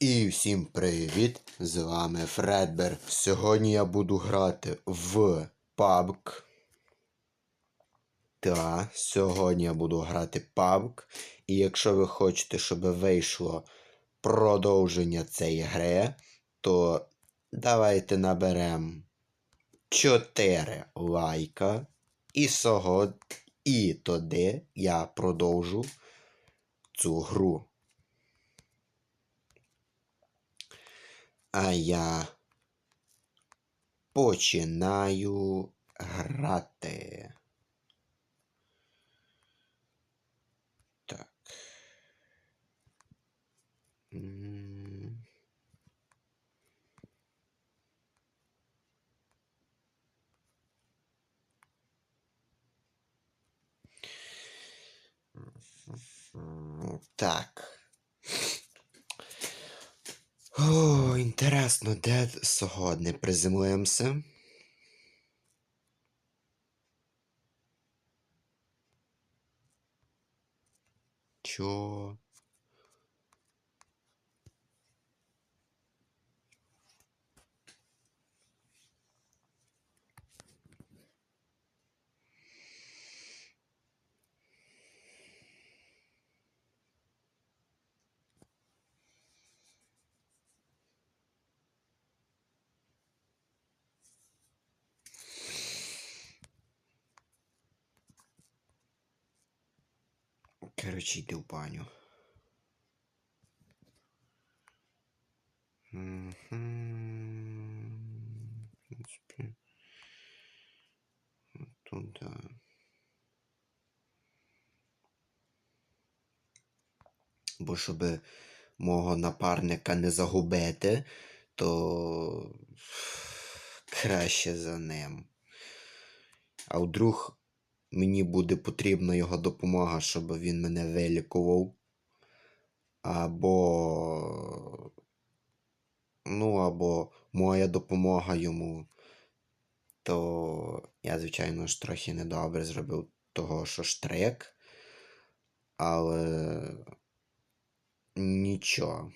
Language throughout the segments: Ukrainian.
І всім привіт! З вами Фредбер. Сьогодні я буду грати в PUBG. Та, сьогодні я буду грати PUBG. І якщо ви хочете, щоб вийшло продовження цієї гри, то давайте наберемо 4 лайка. І сьогодні, і тоді я продовжу цю гру. А я починаю грати. Так. Так. О, інтересно, де сьогодні приземлимося? Чо? Коротше, йди в баню. Тут. Бо щоб мого напарника не загубити, то краще за ним. А вдруг мені буде потрібна його допомога, щоб він мене вилікував. Або. Ну, або моя допомога йому. То я, звичайно ж, трохи недобре зробив того, що штрик. Але нічого.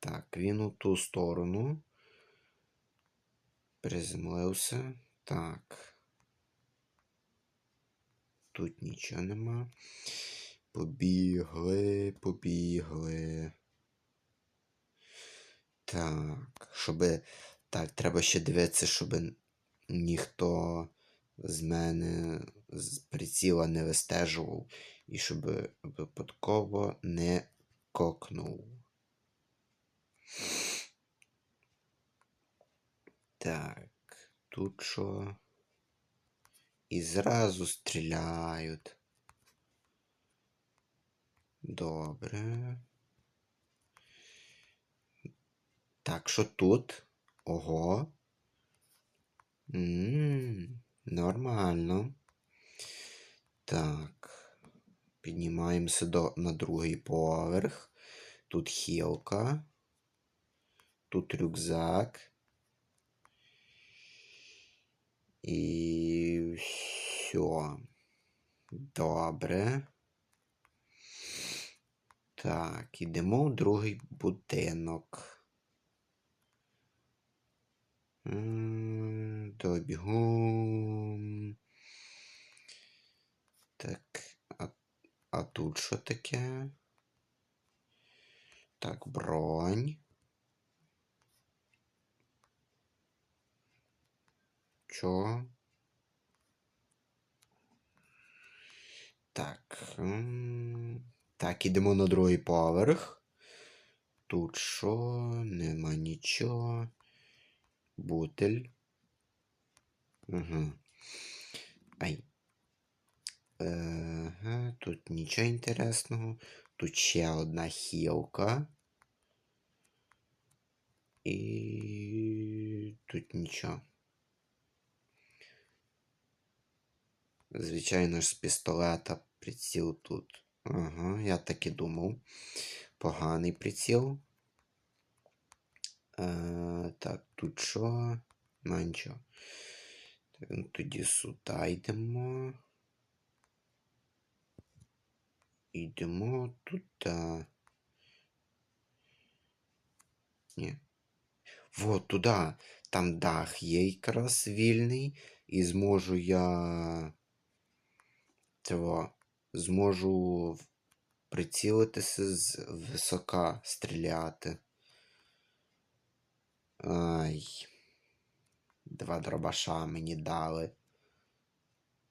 Так, він у ту сторону. Приземлився. Так. Тут нічого нема. Побігли, побігли. Так, щоб. Так, треба ще дивитися, щоб ніхто з мене з приціла не вистежував і щоб випадково не кокнув. Так, тут що? І зразу стріляють. Добре. Так, що тут? Ого. М, Нормально. Так. Піднімаємося до, на другий поверх. Тут хілка. Тут рюкзак. І все. Добре. Так, ідемо в другий будинок. М, Добігом. Так, а, а тут що таке? Так, бронь. Чо? Так. Так, ідемо на другий поверх. Тут що? Нема нічого. Бутель. Угу. Ай. Ага, тут нічого інтересного. Тут ще одна хілка. І тут нічого. Звичайно ж, з пістолета приціл тут. Ага, я так і думав. Поганий приціл. Е, так, тут що? Нічого. Ну, тоді сюди йдемо. Йдемо туди. Ні. Вот туди. Там дах є якраз вільний. І зможу я. Цього. Зможу прицілитися з висока стріляти. Ай. Два дробаша мені дали.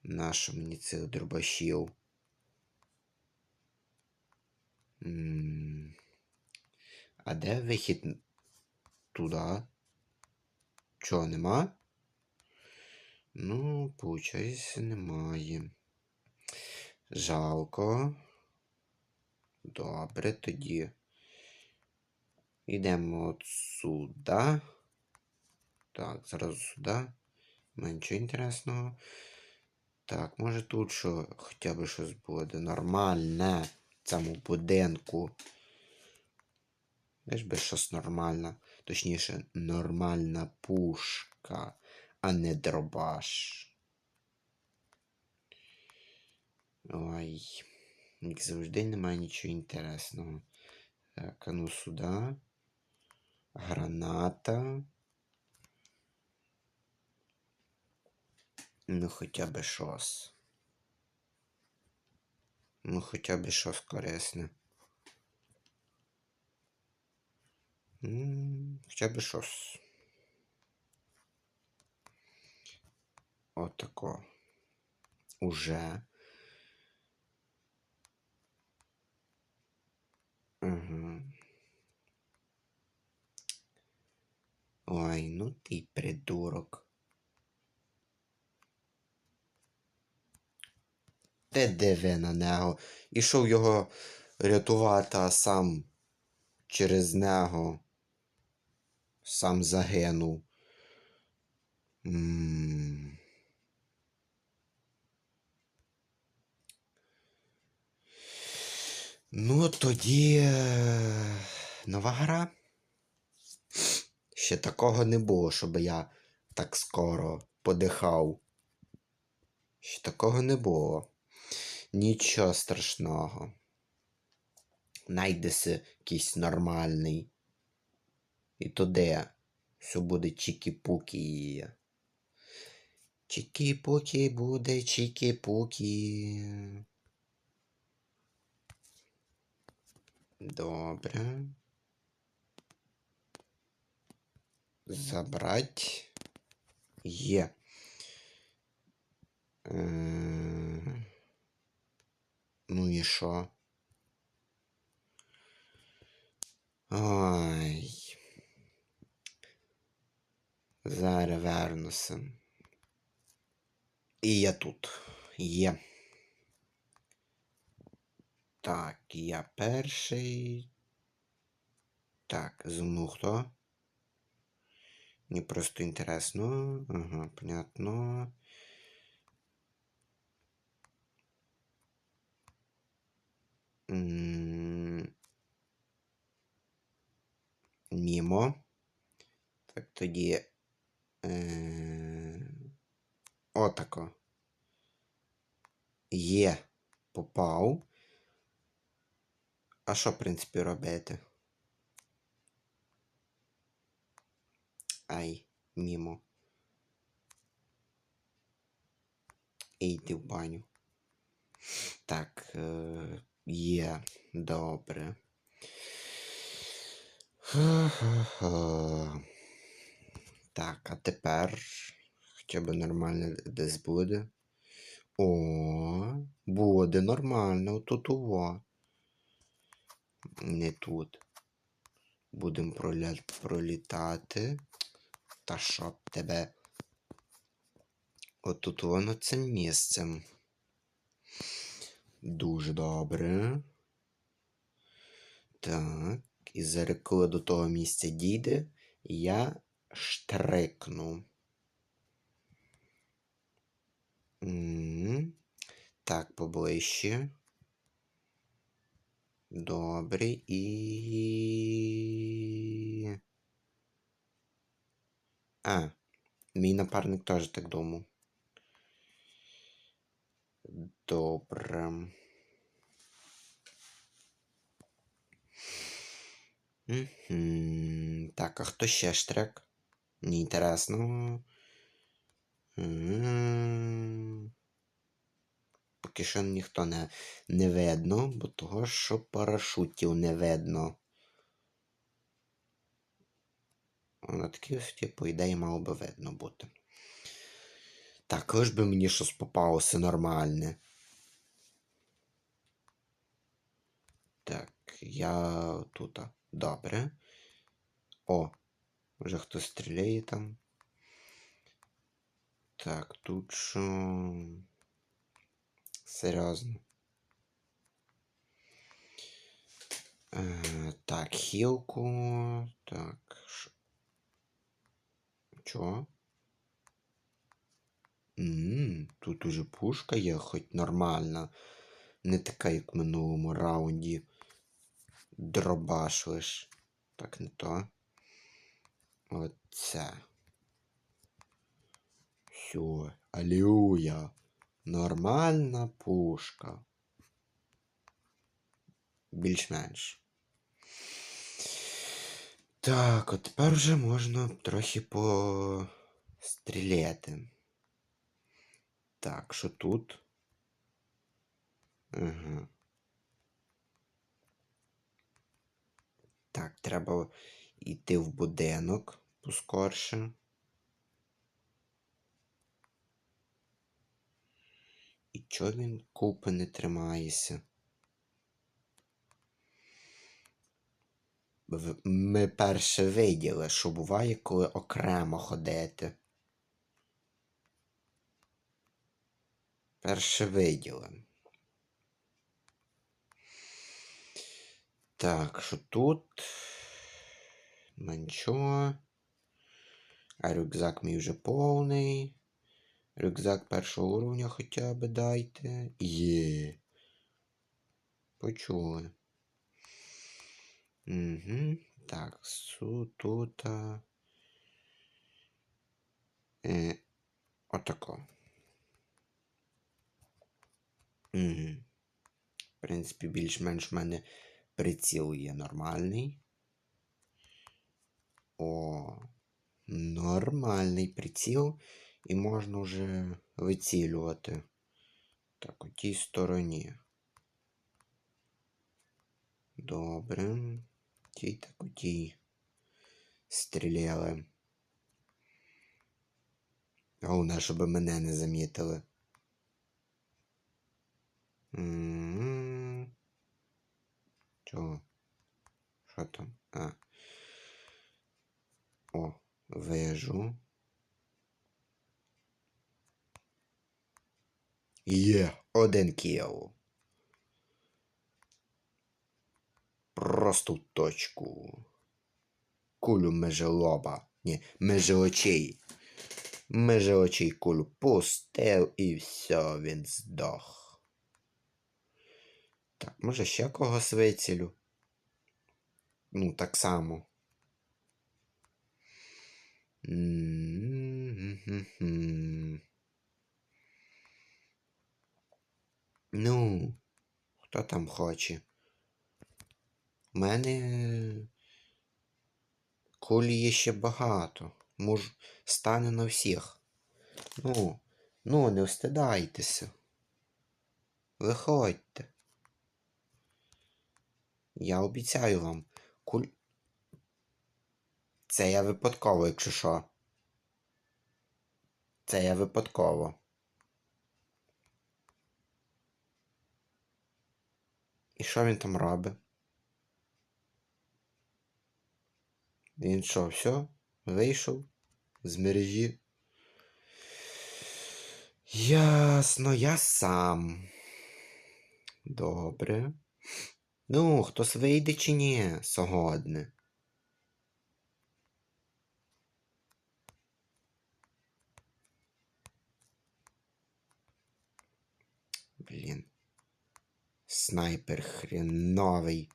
Нащо мені цих дробашів? А де вихід туди? Чого, нема? Ну, получається, немає. Жалко. Добре, тоді. Йдемо от сюди. Так, зразу сюди. Нічого інтересного. Так, може тут що хоча б щось буде нормальне в цьому будинку. Де ж би щось нормальне. Точніше, нормальна пушка, а не дробаш. Ой, як завжди немає нічого інтересного. Так, а ну сюди. Граната. Ну, хоча б щось. Ну, хоча б щось корисне. Хоча б щось. Отако. Уже. Угу. Ой, ну ти придурок. Ти диви на нього. Ішов його рятувати, а сам через нього сам загинув. М. Ну, тоді е, нова гра. Ще такого не було, щоб я так скоро подихав. Ще такого не було. Нічого страшного. Найдеся якийсь нормальний. І то де все буде чікі-пукі. Чікі-пукі буде чікі-пукі. Добре. Забрать. Є. Е, Ну і що? Ой. Зараз вернуся. І я тут. Є. Так, я перший. Так, зі мною хто? Мені просто інтересно. Ага, понятно. Мімо. Так, тоді. Е... Отако. Є. Попав. А що, в принципі, робити? Ай, мімо. І в баню. Так, е, є, добре. Так, а тепер хоча б нормально десь буде. О, буде нормально, тут уво. Не тут. Будемо проля... пролітати. Та щоб тебе. Отут воно цим місцем. Дуже добре. Так. І зараз, коли до того місця дійде, я штрикну. Так, поближче. Добре і. А, мій напарник теж так думав. Добре. Так, а хто ще штрек? Мені інтересно. Поки що ніхто не, не видно, бо того, що парашутів не видно. На такій висоті, по ідеї, мало би видно бути. Так, лиш би мені щось попалося нормальне. Так, я тут. Добре. О, вже хтось стріляє там. Так, тут що. Серйозно. Е, так, хілку. Так. Ш... Чо? Ммм, тут уже пушка є, хоч нормальна. Не така, як в минулому раунді. Дробаш лиш. Так, не то. Оце. Все, алілуя. Нормальна пушка. Більш-менш. Так, от тепер вже можна трохи постріляти. Так, що тут? Ага. Так, треба йти в будинок поскорше. Чого він купи не тримається? Ми перше виділи, що буває, коли окремо ходити. Перше виділи. Так, що тут? Нічого. А рюкзак мій вже повний. Рюкзак першого уровня хоча б дайте. Є. Почули. Угу. Так, су тут. Е, отако. Угу. В принципі, більш-менш в мене приціл є нормальний. О, нормальний приціл. І можна вже вицілювати. Так, у тій стороні. Добре. Тій так у тій. Стріляли. Головне, щоб мене не замітили. Чого? Що там? А. О, вижу. Є, один кіл. Просто в точку. Кулю меже лоба. Ні, меже очей. Меже очей кулю пустив і все, він здох. Так, може ще когось вицілю? Ну, так само. М-м-м-м-м. Ну, хто там хоче? У мене кулі є ще багато. Муж стане на всіх. Ну, ну, не встидайтеся. Виходьте. Я обіцяю вам, куль. Це я випадково, якщо що. Це я випадково. І що він там робить? Він що, все? Вийшов з мережі? Ясно, я сам. Добре. Ну, хтось вийде чи ні сьогодні? Блін. Снайпер хреновий.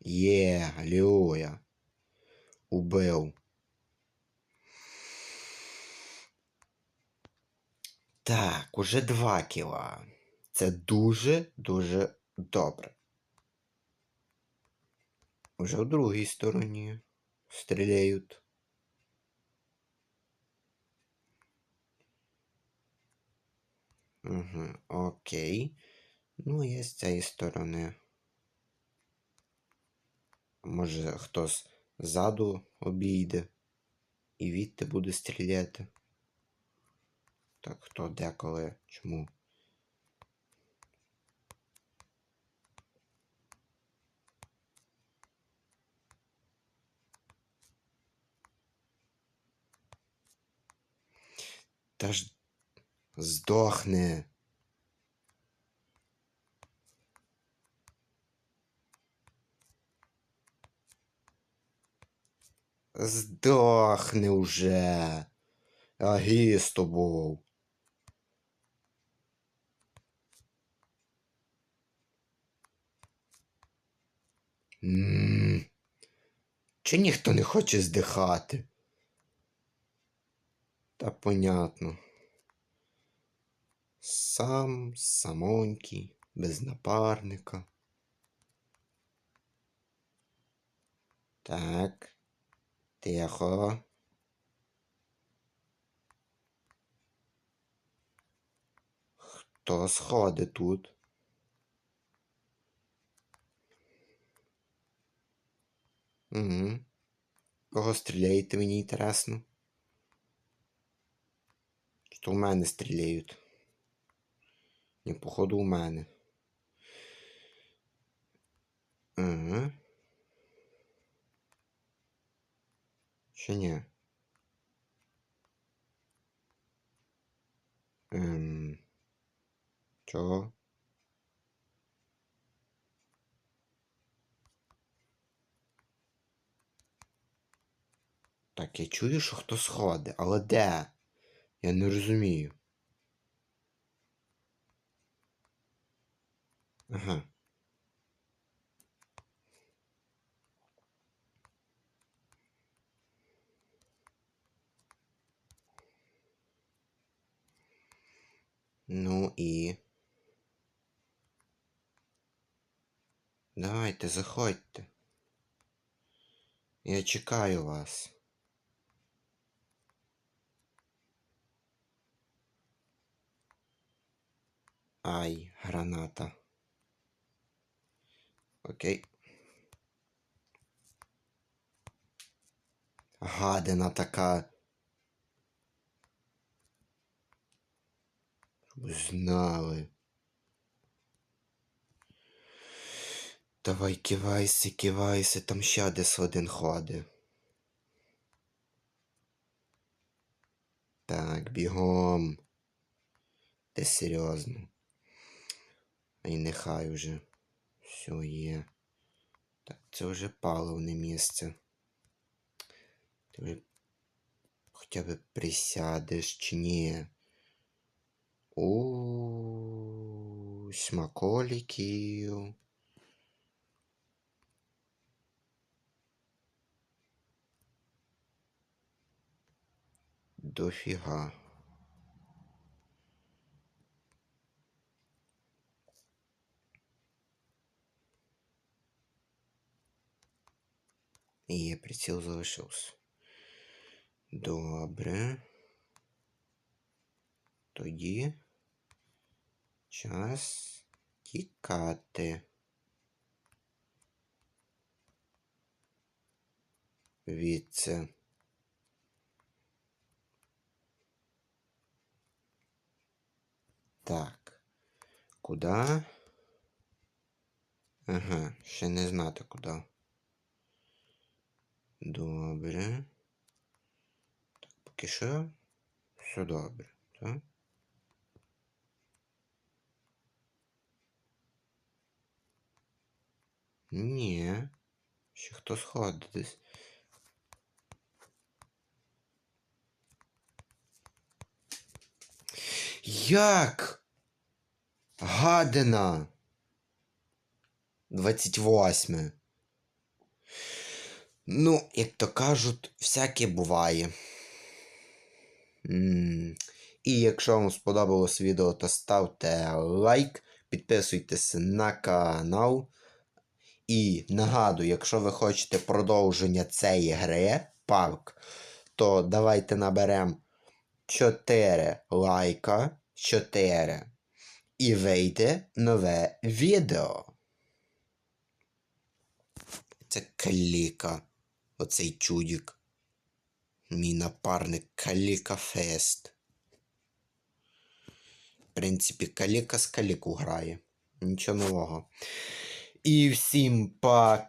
Є, алілуя. Убив. Так, уже 2 кіла. Це дуже-дуже добре. Уже в другій стороні стріляють. Угу, окей. Ну, є з цієї сторони. Може хтось ззаду обійде і відти буде стріляти. Так, хто деколи чому? Та ж здохне. Здохни уже. Агі з тобою. М. Чи ніхто не хоче здихати? Та понятно. Сам, самонький, без напарника. Так. Тихо. Хто сходить тут? Угу. Кого стріляєте, мені інтересно? Що в мене стріляють? Ні, походу, у мене. Угу. Чи ні? Ем... Чого? Так, я чую, що хтось сходить, але де? Я не розумію. Ага. Ну і. Давайте, заходьте. Я чекаю вас. Ай, граната. Окей. Гадина така. Щоб знали. Давай кивайся, кивайся, там ще десь один ходить. Так, бігом. Ти серйозно. І нехай уже. Все є. Так, це вже паливне місце. Ти вже хоча б присядеш чи ні? У смаколиків. Дофіга. І приціл залишився. Добре. Тоді час тікати. Від це. Так. Куда? Ага, ще не знати куди. Добре. Так, поки що все добре, так? Ні. Ще хто сходить десь. Як? Гадина. 28. Ну, як то кажуть, всяке буває. І якщо вам сподобалось відео, то ставте лайк, підписуйтесь на канал. І нагадую, якщо ви хочете продовження цієї гри, парк, то давайте наберемо 4 лайка, 4. І вийде нове відео. Це Каліка. Оцей чудік. Мій напарник Каліка Фест. В принципі, Каліка з Каліку грає. Нічого нового. І всім пока.